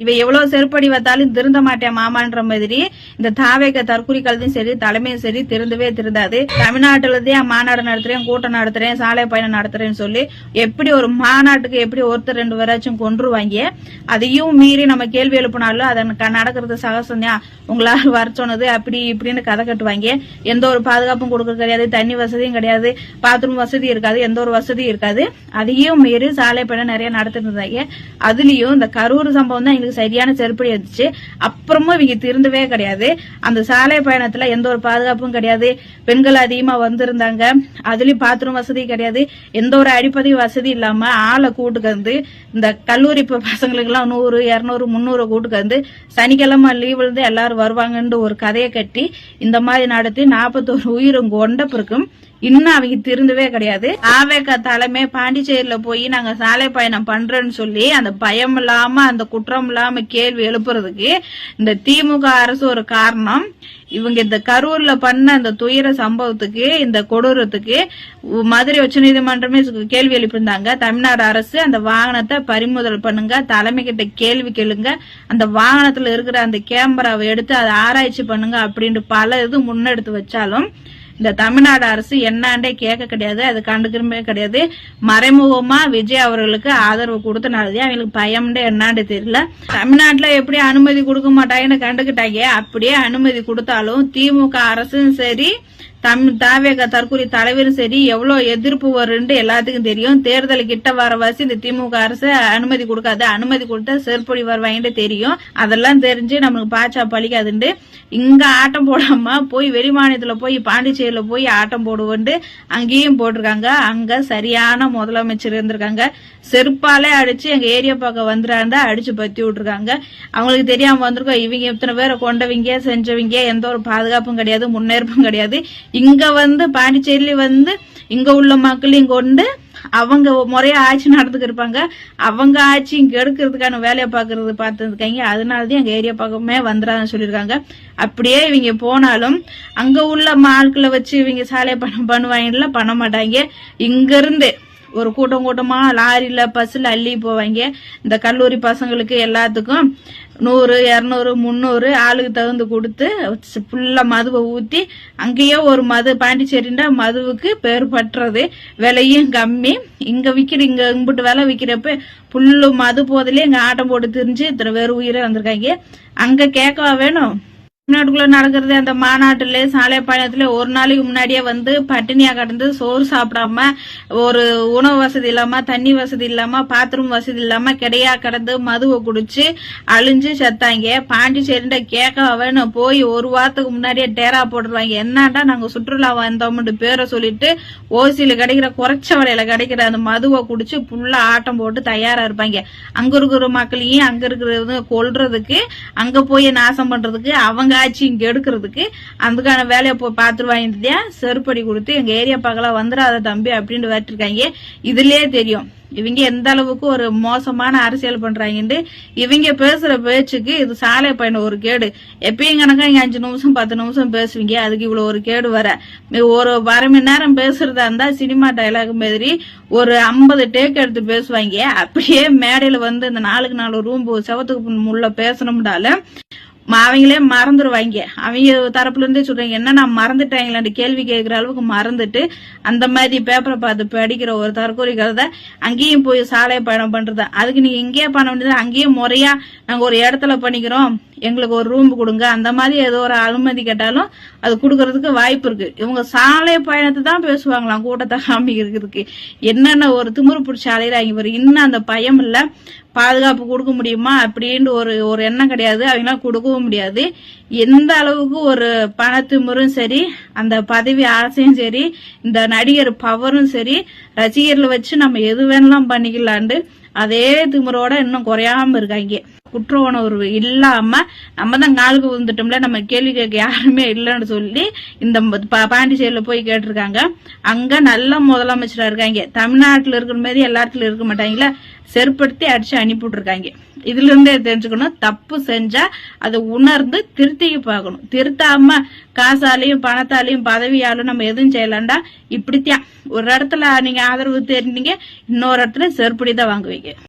இவ எவ்வளவு செருப்படி வைத்தாலும் திருந்த மாட்டேன் மாமான்ற மாதிரி இந்த தாவேக தற்கொலை சரி தலைமையும் சரி திருந்தவே திருந்தாது. தமிழ்நாட்டுல மாநாடு நடத்துறேன் கூட்டம் நடத்துறேன் சாலை பயணம் நடத்துறேன்னு சொல்லி எப்படி ஒரு மாநாட்டுக்கு எப்படி ஒருத்தர் ரெண்டு பேராச்சும் கொன்றுவாங்க அதையும் மீறி நம்ம கேள்வி எழுப்பினாலும் அதை க- நடக்கிறது சகசம் தான் வர சொன்னது அப்படி இப்படின்னு கதை கட்டுவாங்க. எந்த ஒரு பாதுகாப்பும் கொடுக்க கிடையாது தண்ணி வசதியும் கிடையாது பாத்ரூம் வசதி இருக்காது எந்த ஒரு வசதியும் இருக்காது. அதையும் மீறி சாலை பயணம் நிறைய நடத்திட்டு இருந்தாங்க அதுலயும் இந்த கரூர் சம்பவம் தான் எங்களுக்கு சரியான செருப்படி வந்துச்சு. அப்புறமும் இவங்க திருந்தவே கிடையாது. அந்த சாலை பயணத்துல எந்த ஒரு பாதுகாப்பும் கிடையாது. பெண்கள் அதிகமா வந்திருந்தாங்க. அதுலயும் பாத்ரூம் வசதி கிடையாது. எந்த ஒரு அடிப்படை வசதி இல்லாம ஆளை கூட்டுக்கு வந்து இந்த கல்லூரி பசங்களுக்கு எல்லாம் நூறு இருநூறு முந்நூறு கூட்டுக்கு வந்து சனிக்கிழமை லீவ்ல இருந்து எல்லாரும் வருவாங்கன்னு ஒரு கதையை கட்டி இந்த மாதிரி நடத்தி நாற்பத்தோரு உயிரும் கொண்ட பிறக்கும் இன்னும் அவங்க திருந்தவே கிடையாது. ஆவேக தலைமை பாண்டிச்சேரியில போய் நாங்க சாலை பயணம் பண்றோம்னு சொல்லி அந்த பயம் இல்லாம அந்த குற்றம் இல்லாம கேள்வி எழுப்புறதுக்கு இந்த திமுக அரசு ஒரு காரணம். இவங்க இந்த கரூர்ல பண்ண அந்த துயர சம்பவத்துக்கு இந்த கொடூரத்துக்கு மதுரை உச்ச நீதிமன்றமே கேள்வி எழுப்பியிருந்தாங்க. தமிழ்நாடு அரசு அந்த வாகனத்தை பறிமுதல் பண்ணுங்க தலைமை கிட்ட கேள்வி கேளுங்க. அந்த வாகனத்துல இருக்கிற அந்த கேமராவை எடுத்து அதை ஆராய்ச்சி பண்ணுங்க அப்படின்ட்டு பல இது முன்னெடுத்து வச்சாலும் இந்த தமிழ்நாடு அரசு என்னாண்டே கேட்க கிடையாது அது கண்டுக்கிறமே கிடையாது. மறைமுகமா விஜய் அவர்களுக்கு ஆதரவு கொடுத்தனாலதே அவங்களுக்கு பயம்டே என்னாண்டு தெரியல. தமிழ்நாட்டுல எப்படி அனுமதி கொடுக்க மாட்டாங்கன்னு கண்டுக்கிட்டாங்க. அப்படியே அனுமதி கொடுத்தாலும் திமுக அரசும் சரி தம் தாவேக தற்கொலை தலைவரும் சரி எவ்வளவு எதிர்ப்பு வரும்னு எல்லாத்துக்கும் தெரியும். தேர்தல் கிட்ட வர இந்த திமுக அரசு அனுமதி கொடுக்காது. அனுமதி கொடுத்தா செருப்பொடி வருவாயின்னு தெரியும். அதெல்லாம் தெரிஞ்சு நம்மளுக்கு பாச்சா பழிக்காதுண்டு இங்க ஆட்டம் போடாம போய் வெளிமாநிலத்துல போய் பாண்டிச்சேரியில போய் ஆட்டம் போடுவோண்டு அங்கேயும் போட்டிருக்காங்க. அங்க சரியான முதலமைச்சர் இருந்திருக்காங்க. செருப்பாலே அடிச்சு எங்க ஏரியா பக்கம் வந்துடாண்டா அடிச்சு பத்தி விட்டுருக்காங்க. அவங்களுக்கு தெரியாம வந்திருக்கோம். இவங்க இத்தனை பேரை கொண்டவங்க செஞ்சவங்க எந்த ஒரு பாதுகாப்பும் கிடையாது முன்னேற்பும் கிடையாது. இங்க வந்து பாண்டிச்சேரியில வந்து இங்க உள்ள மக்களையும் கொண்டு அவங்க முறையா ஆட்சி நடந்துக்கு இருப்பாங்க. அவங்க ஆட்சி இங்க எடுக்கிறதுக்கான வேலையை பாக்குறது பார்த்துருக்காங்க. அதனாலதான் எங்க ஏரியா பக்கமே வந்துடாதுன்னு சொல்லியிருக்காங்க. அப்படியே இவங்க போனாலும் அங்க உள்ள ஆட்களை வச்சு இவங்க சாலை பணம் பண்ணுவாங்கல்ல பண்ண மாட்டாங்க. இங்க இருந்து ஒரு கூட்டம் கூட்டமா லாரியில பஸ்ல அள்ளி போவாங்க. இந்த கல்லூரி பசங்களுக்கு எல்லாத்துக்கும் நூறு இரநூறு முந்நூறு ஆளுக்கு தகுந்து கொடுத்து ஃபுல்லா மதுவை ஊத்தி அங்கேயே ஒரு மது பாண்டிச்சேரின்னா மதுவுக்கு பேர் பட்டுறது விலையும் கம்மி. இங்க விக்கிற இங்க இம்பிட்டு விலை விக்கிறப்ப புல்லு மது போதிலே இங்க ஆட்டம் போட்டு திரிஞ்சு இத்தனை பேர் உயிரை வந்திருக்காங்க அங்க கேட்கவா வேணும்? தமிழ்நாட்டுக்குள்ள நடக்கிறது அந்த மாநாட்டுல சாலை பயணத்துல ஒரு நாளைக்கு முன்னாடியே வந்து பட்டினியா கடந்து சோறு சாப்பிடாம ஒரு உணவு வசதி இல்லாம தண்ணி வசதி இல்லாம பாத்ரூம் வசதி இல்லாம கிடையா கடந்து மதுவை குடிச்சு அழிஞ்சு செத்தாங்க. பாண்டிச்சேரிண்ட கேட்க வேணும் போய் ஒரு வாரத்துக்கு முன்னாடியே டேரா போட்டுருவாங்க. என்னடா நாங்க சுற்றுலா வந்தோம்னு பேரை சொல்லிட்டு ஓசியில கிடைக்கிற குறைச்ச விலையில கிடைக்கிற அந்த மதுவை குடிச்சு புல்லா ஆட்டம் போட்டு தயாரா இருப்பாங்க. அங்க இருக்கிற மக்களையும் அங்க இருக்கிறது கொல்றதுக்கு அங்க போய் நாசம் பண்றதுக்கு அவங்க ஆட்சி இங்க எடுக்கிறதுக்கு அதுக்கான வேலையை போய் பாத்துருவாங்க செருப்படி கொடுத்து எங்க ஏரியா பக்கம் வந்துடாத தம்பி அப்படின்னு வேட்டிருக்காங்க இதுலயே தெரியும். இவங்க எந்த அளவுக்கு ஒரு மோசமான அரசியல் பண்றாங்கன்னு இவங்க பேசுற பேச்சுக்கு இது சாலை பயணம் ஒரு கேடு. எப்பயும் கணக்கா இங்க அஞ்சு நிமிஷம் பத்து நிமிஷம் பேசுவீங்க. அதுக்கு இவ்வளவு ஒரு கேடு வர. ஒரு அரை மணி நேரம் பேசுறதா இருந்தா சினிமா டைலாக் மாதிரி ஒரு ஐம்பது டேக் எடுத்து பேசுவாங்க. அப்படியே மேடையில வந்து இந்த நாளுக்கு நாலு ரூம் செவத்துக்கு முள்ள பேசணும்னால அவங்களே மறந்துடுவாங்க அவங்க தரப்புல இருந்தே சொல்றாங்க என்ன நான் மறந்துட்டாங்களான்னு கேள்வி கேட்குற அளவுக்கு மறந்துட்டு அந்த மாதிரி பேப்பரை பார்த்து படிக்கிற ஒரு தற்கொலை கதை அங்கேயும் போய் சாலை பயணம் பண்றது. அதுக்கு நீங்க இங்கேயே பண்ண வேண்டியது அங்கேயும் முறையா நாங்க ஒரு இடத்துல பண்ணிக்கிறோம். எங்களுக்கு ஒரு ரூம் கொடுங்க. அந்த மாதிரி ஏதோ ஒரு அனுமதி கேட்டாலும் அது கொடுக்கறதுக்கு வாய்ப்பு இருக்கு. இவங்க சாலை பயணத்தை தான் பேசுவாங்களாம். கூட்டத்தை காமிக்கிறதுக்கு. என்னென்ன ஒரு திமிரு பிடிச்ச அலையிறாங்க இவர் இன்னும் அந்த பயம் இல்ல. பாதுகாப்பு கொடுக்க முடியுமா? அப்படின்னு ஒரு ஒரு எண்ணம் கிடையாது. அவங்களாம் முடியாது. எந்த அளவுக்கு ஒரு பணத்திமுறும் சரி அந்த பதவி ஆசையும் சரி இந்த நடிகர் பவரும் சரி ரசிகர்களை வச்சு நம்ம எது வேணாலும் பண்ணிக்கலான்ட்டு அதே திமுறோட இன்னும் குறையாம இருக்காங்க. குற்ற உணர்வு இல்லாம நம்ம தான் காலுக்கு விழுந்துட்டோம்ல நம்ம கேள்வி கேட்க யாருமே இல்லைன்னு சொல்லி இந்த பா- பாண்டிச்சேரியில போய் கேட்டிருக்காங்க. அங்க நல்ல முதலமைச்சரா இருக்காங்க. தமிழ்நாட்டுல இருக்கிற மாதிரி எல்லா இடத்துலயும் இருக்க மாட்டாங்களா. செருப்படுத்தி அடிச்சு அனுப்பிவிட்டுருக்காங்க. இதுல இருந்தே தெரிஞ்சுக்கணும். தப்பு செஞ்சா அதை உணர்ந்து திருத்திக்க பார்க்கணும். திருத்தாம காசாலையும் பணத்தாலையும் பதவியாலும் நம்ம எதுவும் செய்யலாண்டா இப்படித்தான். ஒரு இடத்துல நீங்க ஆதரவு தெரிஞ்சீங்க இன்னொரு இடத்துல செருப்படி தான் வாங்குவீங்க.